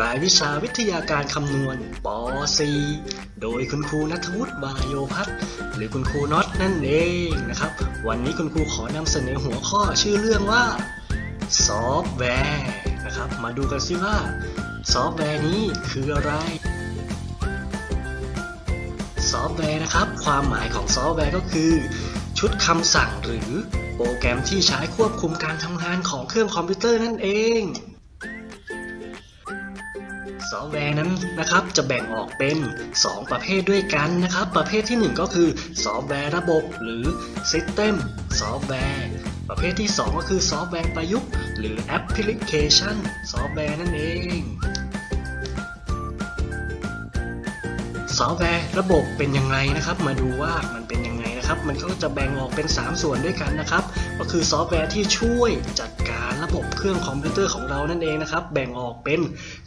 รายวิชาวิทยาการคำนวณป .4 โดยคุณครูนัทวุฒิวายโยพัฒน์หรือคุณครูน็อตนั่นเองนะครับ วันนี้คุณครูขอนำเสนอหัวข้อชื่อเรื่องว่าซอฟต์แวร์นะครับ มาดูกันซิว่าซอฟต์แวร์นี้คืออะไรซอฟต์แวร์นะครับ ความหมายของซอฟต์แวร์ก็คือ ชุดคำสั่งหรือโปรแกรมที่ใช้ควบคุมการทำงานของเครื่องคอมพิวเตอร์นั่นเอง ซอฟต์แวร์นั้นนะครับจะแบ่งออกเป็น 2 ประเภทด้วยกันนะครับ ประเภทที่ 1 ก็คือซอฟต์แวร์ระบบ หรือ System ซอฟต์แวร์ประเภทที่ 2 ก็คือซอฟต์แวร์ประยุกต์ หรือแอปพลิเคชันซอฟต์แวร์นั่นเองซอฟต์แวร์ระบบเป็นยังไงนะครับ มาดูว่ามันเป็นยังไงนะครับ มันก็จะแบ่งออกเป็น 3 ส่วนด้วยกันนะครับ ก็คือซอฟต์แวร์ที่ช่วยจัด เครื่องคอมพิวเตอร์ของเรานั่นเองนะครับ แบ่งออกเป็น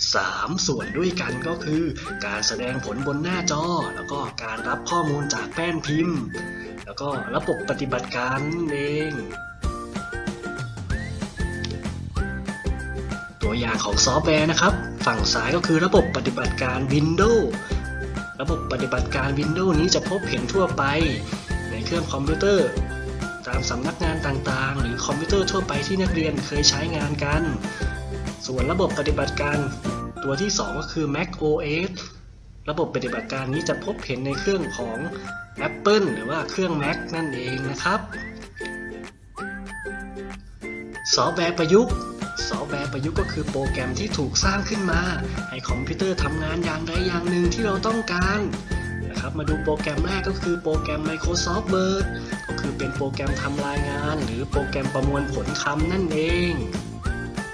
3 ส่วนด้วยกันก็คือ การแสดงผลบนหน้าจอ แล้วก็การรับข้อมูลจากแป้นพิมพ์ แล้วก็ระบบปฏิบัติการนั่นเองตัวอย่างของซอฟต์แวร์นะครับ ฝั่งซ้ายก็คือระบบปฏิบัติการ Windows ระบบปฏิบัติการ Windows นี้จะพบเห็นทั่วไป ในเครื่องคอมพิวเตอร์ ตามสำนักงานต่างๆ หรือคอมพิวเตอร์ทั่วไปที่นักเรียนเคยใช้งานกัน ส่วนระบบปฏิบัติการตัวที่ 2 ก็คือ Mac OS ระบบปฏิบัติการนี้จะพบเห็นในเครื่องของ Apple หรือว่าเครื่อง Mac นั่นเองนะครับ ซอฟต์แวร์ประยุกต์ ซอฟต์แวร์ประยุกต์ก็คือโปรแกรมที่ถูกสร้างขึ้นมา ให้คอมพิวเตอร์ทำงานอย่างใดอย่างหนึ่งที่เราต้องการ นะครับ มาดูโปรแกรมแรกก็คือโปรแกรม Microsoft Word ก็คือเป็นโปรแกรมทำรายงาน หรือโปรแกรมประมวลผลคำนั่นเอง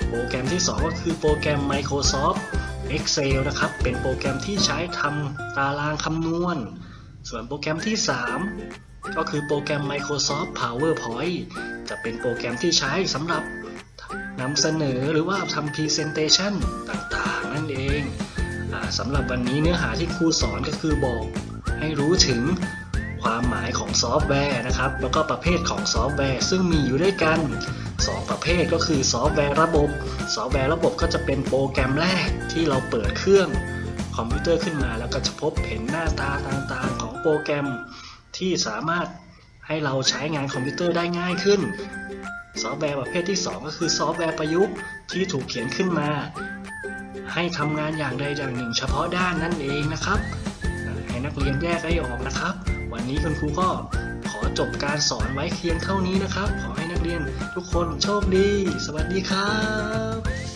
โปรแกรมที่ 2 ก็คือโปรแกรม Microsoft Excel นะครับ เป็นโปรแกรมที่ใช้ทำตารางคำนวณ ส่วนโปรแกรมที่ 3 ก็คือโปรแกรม Microsoft PowerPoint จะเป็นโปรแกรมที่ใช้สำหรับนำเสนอหรือว่าทำ Presentation ต่างๆ นั่นเองอสำหรับวันนี้เนื้อหาที่ครูสอนก็คือบอก ให้รู้ถึงความหมายของซอฟต์แวร์นะครับ แล้วก็ประเภทของซอฟต์แวร์ ซึ่งมีอยู่ด้วยกัน 2 ประเภทก็คือซอฟต์แวร์ระบบ ซอฟต์แวร์ระบบก็จะเป็นโปรแกรมแรกที่เราเปิดเครื่องคอมพิวเตอร์ขึ้นมา แล้วก็จะพบเห็นหน้าตาต่างๆ ของโปรแกรมที่สามารถให้เราใช้งานคอมพิวเตอร์ได้ง่ายขึ้น ซอฟต์แวร์ประเภทที่ 2 ก็คือซอฟต์แวร์ประยุกต์ที่ถูกเขียนขึ้นมา ให้ทำงานอย่างใดอย่างหนึ่ง เฉพาะด้านนั่นเองนะครับ นักเรียนแยกให้ออกนะครับ วันนี้คุณครูก็ขอจบการสอนไว้เพียงเท่านี้นะครับ ขอให้นักเรียนทุกคนโชคดี สวัสดีครับ